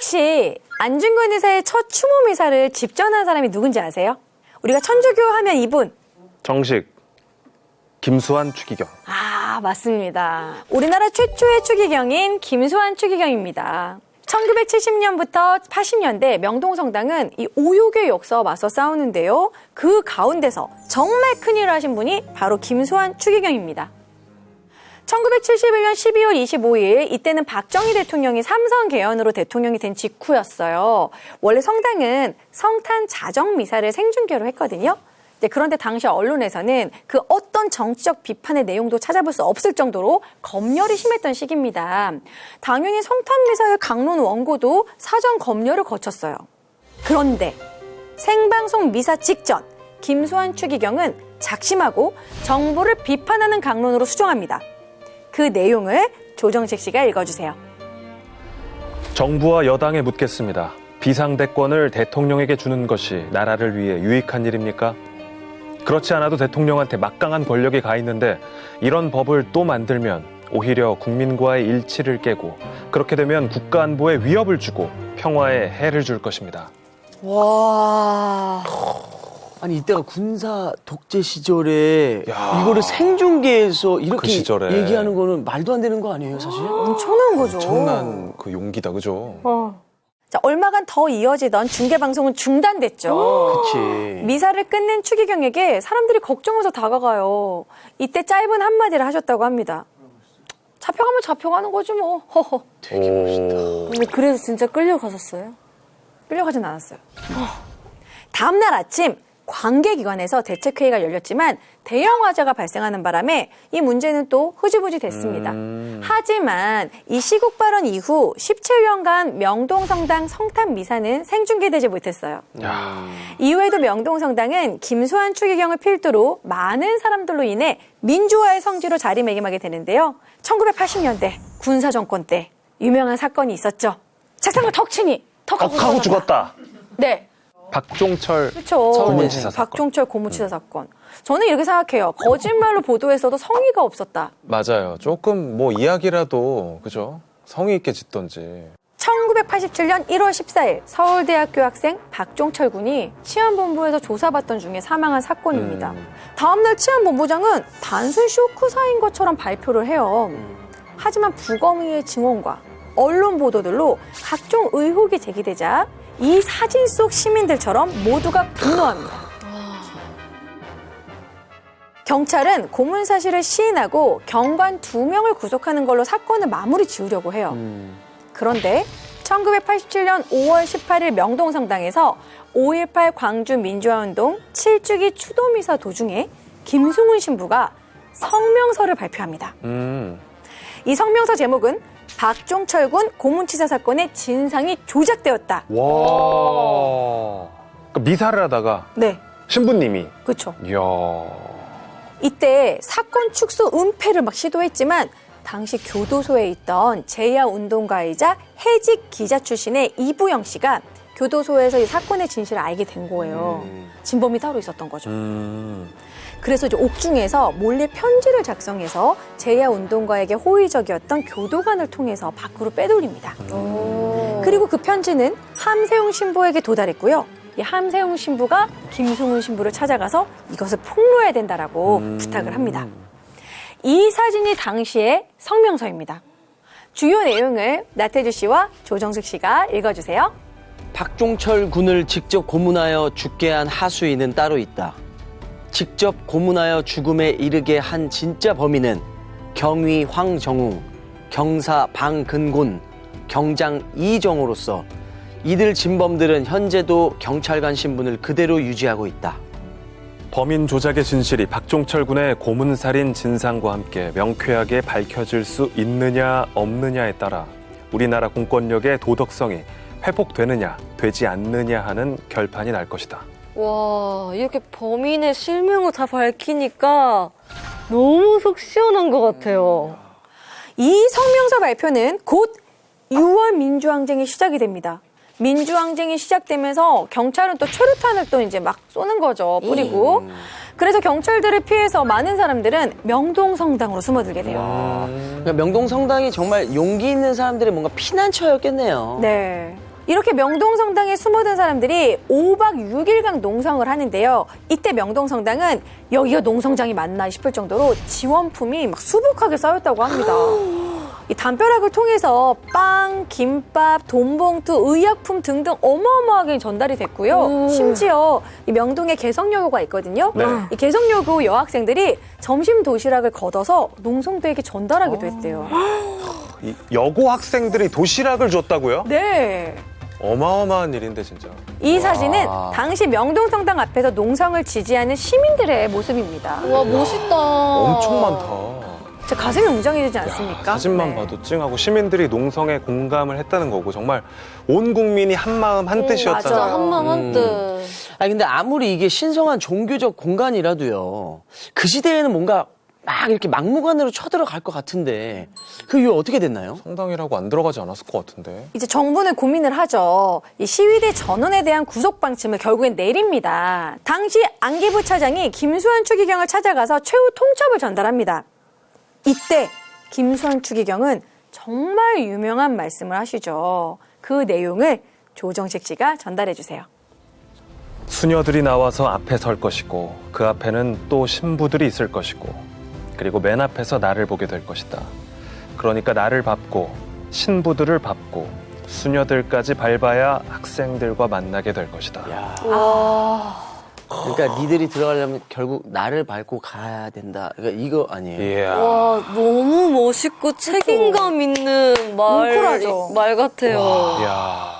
혹시 안중근 의사의 첫 추모 미사를 집전한 사람이 누군지 아세요? 우리가 천주교 하면 이분. 정식 김수환 추기경. 아, 맞습니다. 우리나라 최초의 추기경인 김수환 추기경입니다. 1970년부터 80년대 명동성당은 이 오욕의 역사와 맞서 싸우는데요. 그 가운데서 정말 큰일을 하신 분이 바로 김수환 추기경입니다. 1971년 12월 25일 이때는 박정희 대통령이 삼선 개헌으로 대통령이 된 직후였어요. 원래 성당은 성탄 자정 미사를 생중계로 했거든요. 네, 그런데 당시 언론에서는 그 어떤 정치적 비판의 내용도 찾아볼 수 없을 정도로 검열이 심했던 시기입니다. 당연히 성탄 미사의 강론 원고도 사전 검열을 거쳤어요. 그런데 생방송 미사 직전 김수환 추기경은 작심하고 정부를 비판하는 강론으로 수정합니다. 그 내용을 조정식 씨가 읽어주세요. 정부와 여당에 묻겠습니다. 비상대권을 대통령에게 주는 것이 나라를 위해 유익한 일입니까? 그렇지 않아도 대통령한테 막강한 권력이 가 있는데 이런 법을 또 만들면 오히려 국민과의 일치를 깨고 그렇게 되면 국가 안보에 위협을 주고 평화에 해를 줄 것입니다. 와. 아니 이때가 군사 독재 시절에 야. 이거를 생중계에서 이렇게 그 시절에. 얘기하는 거는 말도 안 되는 거 아니에요, 사실? 엄청난 거죠. 엄청난 그 용기다, 그죠? 어. 자, 얼마간 더 이어지던 중계 방송은 중단됐죠. 그치. 미사를 끝낸 추기경에게 사람들이 걱정해서 다가가요. 이때 짧은 한마디를 하셨다고 합니다. 잡혀가면 잡혀가는 거지 뭐. 허허. 오. 근데 그래서 진짜 끌려가셨어요? 끌려가진 않았어요. 다음날 아침 관계기관에서 대책회의가 열렸지만 대형 화재가 발생하는 바람에 이 문제는 또 흐지부지 됐습니다. 하지만 이 시국 발언 이후 17년간 명동성당 성탄 미사는 생중계되지 못했어요. 야. 이후에도 명동성당은 김수환 추기경을 필두로 많은 사람들로 인해 민주화의 성지로 자리매김하게 되는데요. 1980년대 군사 정권 때 유명한 사건이 있었죠. 책상을 턱 치니 턱하고 하고 죽었다. 네. 박종철 그렇죠. 고문치사 사건. 박종철 고문치사 사건. 저는 이렇게 생각해요. 거짓말로 보도했어도 성의가 없었다. 맞아요. 조금 뭐 이야기라도, 그죠? 성의 있게 짓던지. 1987년 1월 14일 서울대학교 학생 박종철 군이 치안본부에서 조사받던 중에 사망한 사건입니다. 음. 다음날 치안본부장은 단순 쇼크 사인 것처럼 발표를 해요. 하지만 부검의의 증언과 언론 보도들로 각종 의혹이 제기되자 이 사진 속 시민들처럼 모두가 분노합니다. 경찰은 고문 사실을 시인하고 경관 두 명을 구속하는 걸로 사건을 마무리 지으려고 해요. 그런데 1987년 5월 18일 명동성당에서 5.18 광주 민주화운동 7주기 추도미사 도중에 김승훈 신부가 성명서를 발표합니다. 음. 이 성명서 제목은 박종철 군 고문치사 사건의 진상이 조작되었다. 와. 그 미사를 하다가 네, 신부님이 그렇죠. 이야. 이때 사건 축소 은폐를 막 시도했지만 당시 교도소에 있던 제야 운동가이자 해직 기자 출신의 이부영 씨가 교도소에서 이 사건의 진실을 알게 된 거예요. 진범이 따로 있었던 거죠. 음. 그래서 이제 옥중에서 몰래 편지를 작성해서 제야 운동가에게 호의적이었던 교도관을 통해서 밖으로 빼돌립니다. 그리고 그 편지는 함세웅 신부에게 도달했고요. 이 함세웅 신부가 김승훈 신부를 찾아가서 이것을 폭로해야 된다라고 부탁을 합니다. 이 사진이 당시의 성명서입니다. 주요 내용을 나태주 씨와 조정숙 씨가 읽어주세요. 박종철 군을 직접 고문하여 죽게 한 하수인은 따로 있다. 직접 고문하여 죽음에 이르게 한 진짜 범인은 경위 황정웅, 경사 방근곤, 경장 이정호로서 이들 진범들은 현재도 경찰관 신분을 그대로 유지하고 있다. 범인 조작의 진실이 박종철 군의 고문살인 진상과 함께 명쾌하게 밝혀질 수 있느냐 없느냐에 따라 우리나라 공권력의 도덕성이 회복되느냐 되지 않느냐 하는 결판이 날 것이다. 와, 이렇게 범인의 실명을 다 밝히니까 너무 속 시원한 것 같아요. 이 성명서 발표는 곧 6월 민주항쟁이 시작이 됩니다. 민주항쟁이 시작되면서 경찰은 또 최루탄을 또 이제 막 쏘는 거죠. 뿌리고. 그래서 경찰들을 피해서 많은 사람들은 명동성당으로 숨어들게 돼요. 그러니까 명동 성당이 정말 용기 있는 사람들의 뭔가 피난처였겠네요. 네. 이렇게 명동성당에 숨어든 사람들이 5박 6일간 농성을 하는데요. 이때 명동성당은 여기가 농성장이 맞나 싶을 정도로 지원품이 막 수북하게 쌓였다고 합니다. 이 담벼락을 통해서 빵, 김밥, 돈봉투, 의약품 등등 어마어마하게 전달이 됐고요. 심지어 이 명동에 개성여고가 있거든요. 네. 이 개성여고 여학생들이 점심 도시락을 걷어서 농성대에게 전달하기도 했대요. 이 여고 학생들이 도시락을 줬다고요? 네. 어마어마한 일인데 진짜. 이 사진은 와. 당시 명동성당 앞에서 농성을 지지하는 시민들의 모습입니다. 와, 멋있다. 엄청 많다. 진짜 가슴이 웅장해지지 야, 않습니까? 사진만 네. 봐도 찡하고 시민들이 농성에 공감을 했다는 거고 정말 온 국민이 한 마음 한 오, 진짜 뜻이었잖아요. 한마음 음. 한뜻. 아니 근데 아무리 이게 신성한 종교적 공간이라도요. 그 시대에는 뭔가 막 이렇게 막무가내로 쳐들어갈 것 같은데 그 이후 어떻게 됐나요? 성당이라고 안 들어가지 않았을 것 같은데. 이제 정부는 고민을 하죠. 이 시위대 전원에 대한 구속 방침을 결국엔 내립니다. 당시 안기부 차장이 김수환 추기경을 찾아가서 최후 통첩을 전달합니다. 이때 김수환 추기경은 정말 유명한 말씀을 하시죠. 그 내용을 조정식 씨가 전달해 주세요. 수녀들이 나와서 앞에 설 것이고 그 앞에는 또 신부들이 있을 것이고 그리고 맨 앞에서 나를 보게 될 것이다. 그러니까 나를 밟고 신부들을 밟고 수녀들까지 밟아야 학생들과 만나게 될 것이다. 야. 와. 그러니까 니들이 들어가려면 결국 나를 밟고 가야 된다. 그러니까 이거 아니에요. 이야. 와, 너무 멋있고 책임감 있는 말, 뭉클하죠. 말 같아요. 이야.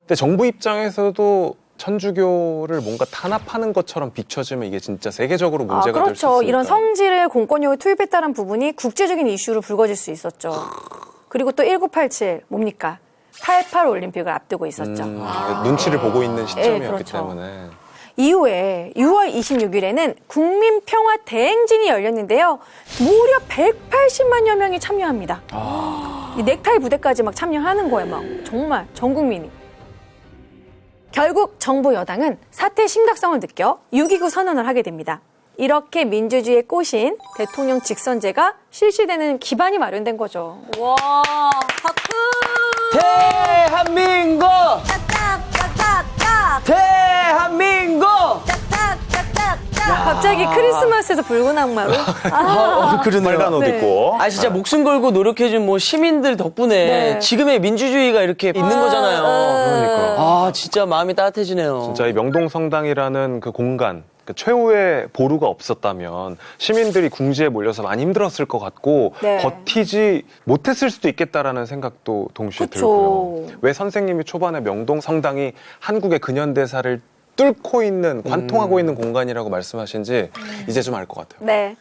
근데 정부 입장에서도 천주교를 뭔가 탄압하는 것처럼 비춰지면 이게 진짜 세계적으로 아, 문제가 될수 그렇죠. 있으니까. 이런 성질을 공권력에 투입했다는 부분이 국제적인 이슈로 불거질 수 있었죠. 그리고 또 1987 뭡니까? 88 올림픽을 앞두고 있었죠. 음, 눈치를 보고 있는 시점이었기 그렇죠. 때문에. 이후에 6월 26일에는 국민평화 대행진이 열렸는데요. 무려 180만여 명이 참여합니다. 이 넥타이 부대까지 막 참여하는 거예요. 막 정말 전 국민이. 결국 정부 여당은 사태의 심각성을 느껴 6.29 선언을 하게 됩니다. 이렇게 민주주의에 꼬신 대통령 직선제가 실시되는 기반이 마련된 거죠. 와, 박수! 대한민국! 대한민국! 갑자기 크리스마스에서 붉은 악마로 어, 그러네요. 빨간 옷 네. 입고. 아 진짜 목숨 걸고 노력해준 뭐 시민들 덕분에 네. 지금의 민주주의가 이렇게 있는 거잖아요. 그러니까. 아 진짜 마음이 따뜻해지네요. 진짜 이 명동성당이라는 그 공간 그 최후의 보루가 없었다면 시민들이 궁지에 몰려서 많이 힘들었을 것 같고 네. 버티지 못했을 수도 있겠다라는 생각도 동시에 그쵸. 들고요. 왜 선생님이 초반에 명동 성당이 한국의 근현대사를 뚫고 있는 관통하고 있는 공간이라고 말씀하신지 이제 좀 알 것 같아요. 네.